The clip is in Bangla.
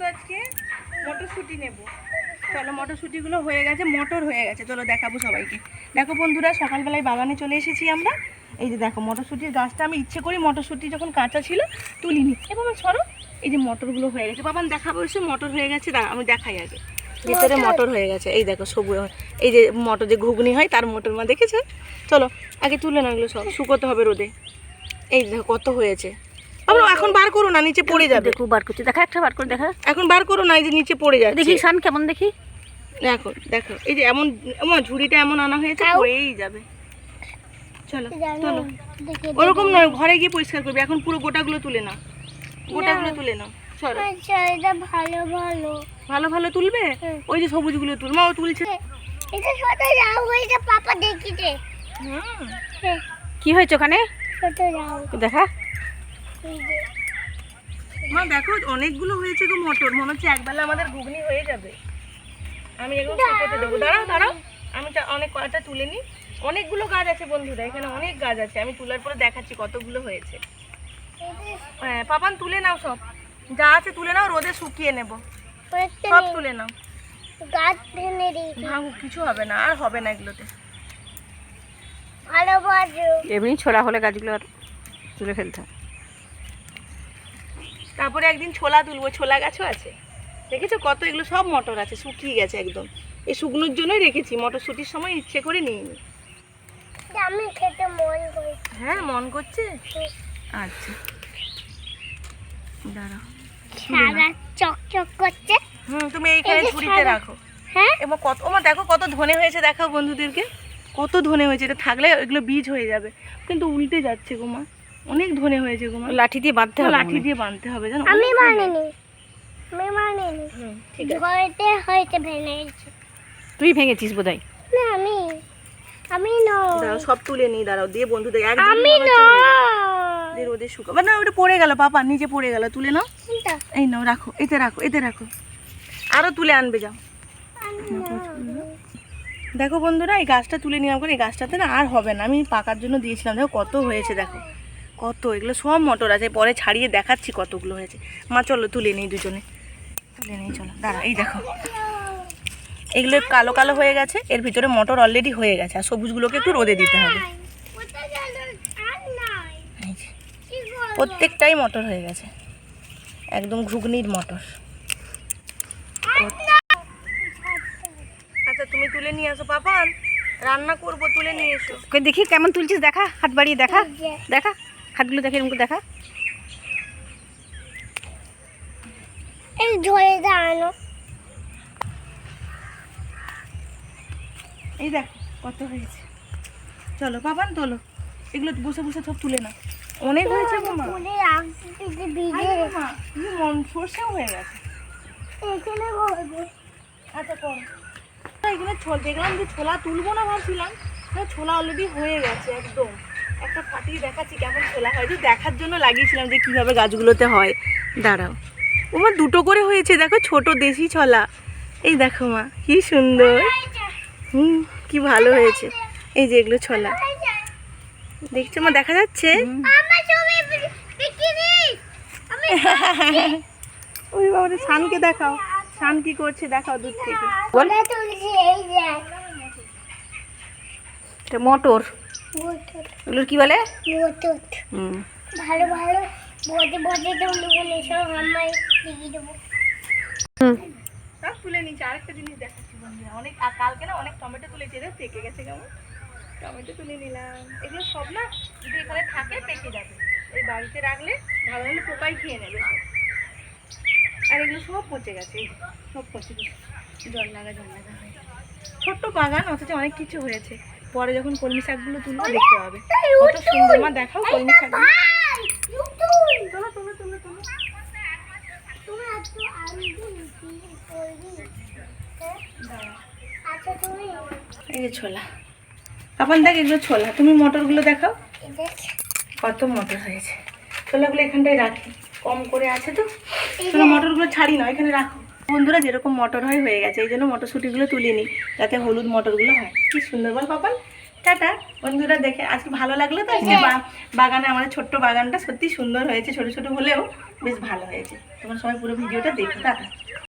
তো আজকে মটরশুঁটি নেব। চলো মটরশুঁটিগুলো হয়ে গেছে মটর হয়ে গেছে। চলো দেখাবো সবাইকে। দেখো বন্ধুরা সকালবেলায় বাগানে চলে এসেছি আমরা। এই যে দেখো মটরশুঁটির গাছটা আমি ইচ্ছে করি মটরশুঁটি যখন কাঁচা ছিল তুলিনি। এবং সরো। এই যে মটরগুলো হয়ে গেছে। বাবান দেখাবো এসে মটর হয়ে গেছে। দাঁড়া আমি দেখাই আগে। ভিতরে মটর। হয়ে গেছে। এই দেখো সবুজ এই যে মটর যে ঘুগনি হয় তার মটর মা দেখেছে? চলো আগে তুলে না এগুলো সব। শুকোতে হবে রোদে। এই দেখো কত হয়েছে। আমরা এখন বার করো না নিচে পড়ে যাবে। দেখো বার করছি। দেখা একটা বার করে দেখা। এখন বার করো না এই যে নিচে পড়ে যাচ্ছে। দেখি শান কেমন দেখি? দেখো দেখো এই যে এমন এমন ঝুড়িটা এমন আনা হয়েছে পড়েই যাবে। চলো চলো। ওরকম নয় ঘরে গিয়ে পরিষ্কার করবে। এখন পুরো গোটাগুলো তুলে নাও। গোটাগুলো তুলে নাও। চলো। আচ্ছা ভালো ভালো। ভালো ভালো তুলবে? ওই যে সবুজগুলো তুলমা ও তুলছে। এটা ছোট রাউ হয়েছে পাপা দেখিতে কি হয়েছে ওখানে? ছোট দেখা। মা দেখো অনেকগুলো হয়েছে গো মটর। মনে হচ্ছে একবেলা আমাদের ঘুগনি হয়ে যাবে। আমি এগুলো শুকোতে দেবো। দাঁড়াও দাঁড়াও। আমি অনেক কয়টা তুলে নিই। অনেকগুলো গাছ আছে বন্ধুরা এখানে অনেক গাছ আছে। আমি তোলার পরে দেখাচ্ছি কতগুলো হয়েছে। হ্যাঁ পাপান তুলে নাও সব। যা আছে তুলে নাও রোদে শুকিয়ে নেব। সব তুলে নাও। গাছ ভেঙে ভাঙুক কিছু হবে না আর হবে না এগুলোতে। এমনি ছোলা হলে গাছগুলো আর তুলে ফেলতে হয়। তারপরে একদিন ছোলা তুলবো ছোলা গাছও আছে। দেখেছ কত? এগুলো সব মটর আছে শুকিয়ে গেছে একদম। এই শুকনোর জন্যই রেখেছি মটরশুটির সময় ইচ্ছে করে মন করেছি। হ্যাঁ মন করছে? আচ্ছা। দাঁড়াও। সারা চকচক করছে। হুম তুমি এইখানে ঝুড়িতে রাখো। হ্যাঁ? এবং কত ওমা দেখো কত ধনে হয়েছে দেখাও বন্ধুদেরকে। কত ধনে হয়েছে এটা থাকলে এগুলো বীজ হয়ে যাবে। কিন্তু উল্টে যাচ্ছে গোমা অনেক ধনে হয়েছে গোমা লাঠি দিয়ে বাঁধতে হবে লাঠি দিয়ে বাঁধতে হবে জানো? আমি মানিনি আমি মানিনি ঠিক আছে। ঘরেতে হয়তো ভেঙে গেছে। তুই ভেঙেছিস বোধ হয় না আমি আমি নয় দাঁড়াও সব তুলে নিই দাঁড়াও দিয়ে বন্ধুদের এক আমি। নয় দিয়ে রোদে শুকাবে না ওটা পড়ে গেল পাপা নিচে পড়ে গেল তুলে নাও? এই নাও রাখো এতে রাখো এতে রাখো। আরও তুলে আনবে যাও। দেখো বন্ধুরা এই গাছটা তুলে নিলাম করে এই গাছটাতে না আর হবে না। আমি পাকার জন্য দিয়েছিলাম দেখো কত হয়েছে দেখো। কত? এগুলো সব মটর আছে। পরে ছাড়িয়ে দেখাচ্ছি কতগুলো হয়েছে। মা চলো তুলে নিই দুজনে। তুলে নিই চলো। দাঁড়া এই দেখো। এগুলো কালো কালো হয়ে গেছে। এর ভিতরে মটর অলরেডি হয়ে গেছে। আর সবুজগুলোকে একটু রোদে দিতে হবে? প্রত্যেকটাই মটর হয়ে গেছে। একদম ঘুগনির মটর। আচ্ছা তুমি তুলে নিয়ে আসো পাপান। রান্না করব তুলে নিয়ে এসো। দেখি কেমন তুলছিস। দেখা হাত বাড়িয়ে দেখা। দেখা। হাতগুলো দেখে এরকম দেখা। এই ধরে দাঁড়ানো। এই দেখ কত হয়েছে। চলো পাপান তোলো। এগুলো বসে বসে সব তুলে না অনেক হয়েছে মন সর্ষেও হয়ে গেছে। এখানে আচ্ছা এখানে দেখলাম যে ছোলা তুলবো না ভাবছিলাম। ছোলা অলরেডি হয়ে গেছে একদম। একটা ফাটিয়ে দেখাচ্ছি কেমন ছোলা হয়। যে দেখার জন্য লাগিয়েছিলাম যে কীভাবে গাছগুলোতে হয়। দাঁড়াও। ওমা দুটো করে হয়েছে। দেখো ছোট দেশি ছোলা। এই দেখো মা কি সুন্দর। হুম কি ভালো হয়েছে। এই যে এগুলো ছোলা। দেখছ মা দেখা যাচ্ছে? ওই বাবা শানকে দেখাও। শান কি করছে দেখাও দূর থেকে এটা মোটর। এগুলোর কি বলে? ভালো ভালো। তো দেবো। সব তুলে নিচ্ছি আরেকটা জিনিস দেখাচ্ছি বন্ধুরা। অনেক আর কালকে না অনেক টমেটো তুলেছে পেকে গেছে কেমন? টমেটো তুলে নিলাম। এগুলো সব না যদি এখানে থাকে পেকে যাবে। এই বাড়িতে রাখলে ভালো পোকাই খেয়ে নেবে আর এগুলো সব পচে গেছে সব পচে গেছে। জল লাগা জল লাগা ছোট্ট বাগান অথচ অনেক কিছু হয়েছে। পরে যখন কলমি শাকগুলো তুলবো দেখতে হবে। কত সুন্দর। মা দেখাও কলমি তুমি এই যে ছোলা। আপন দেখ এগুলো ছোলা। তুমি মটরগুলো দেখাও। কত মটর হয়েছে। ছোলাগুলো এখানটায় রাখি। কম করে আছে তো। চলো মটরগুলো ছাড়ি না এখানে রাখো। বন্ধুরা যেরকম মটর হয় হয়ে গেছে এই জন্য মটরশুঁটিগুলো তুলে নিই যাতে হলুদ মটরগুলো হয়। কি সুন্দর বল পাপান? টাটা। বন্ধুরা দেখে আজকে ভালো লাগল তো? আজকে বা- বাগানে আমাদের ছোট্ট বাগানটা সত্যি সুন্দর হয়েছে ছোট ছোট হলেও বেশ ভালো হয়েছে। তোমরা সবাই পুরো ভিডিওটা দেখো টাটা।